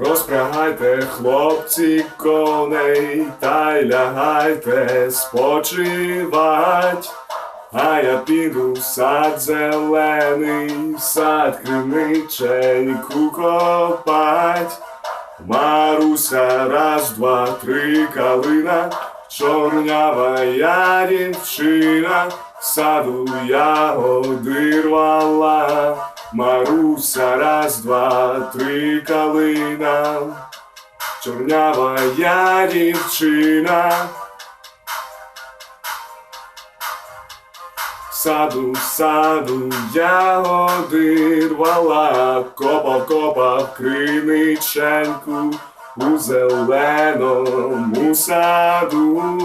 Розпрягайте, хлопці, коней, та й лягайте спочивать. А я піду в сад зелений, в сад кривниченьку копать. Маруся, раз, два, три калина, чорнява дівчина, саду ягоди рвала. Маруся, раз, два, три калина, чорнява я дівчина. Саду, саду, ягоди рвала, копав, копав криниченьку у зеленому саду.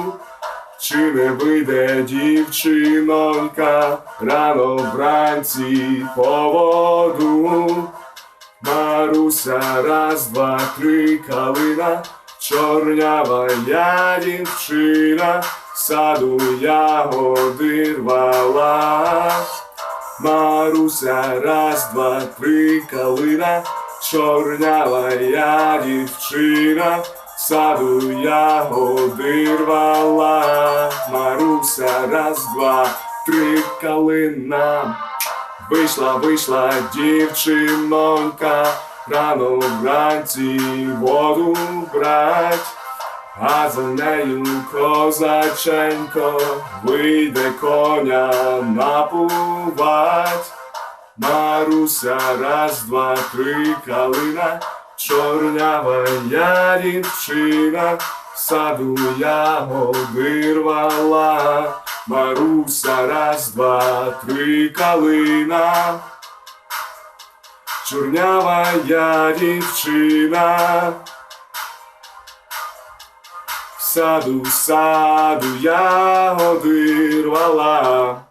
Чи не вийде дівчинонька рано вранці по воду? Маруся, раз, два, три калина, чорнява я дівчина, саду ягоди рвала. Маруся, раз, два, три калина, чорнява я дівчина, саду ягоди рвала. Маруся, раз, два, три калина. Вийшла, вийшла дівчинонька, рано вранці воду брать, а за нею козаченько вийде коня напувать. Маруся, раз, два, три калина, чорнява я дівчина, в саду ягоди рвала. Маруся, раз, два, три калина. Чорнява я дівчина. В саду, саду ягоди рвала.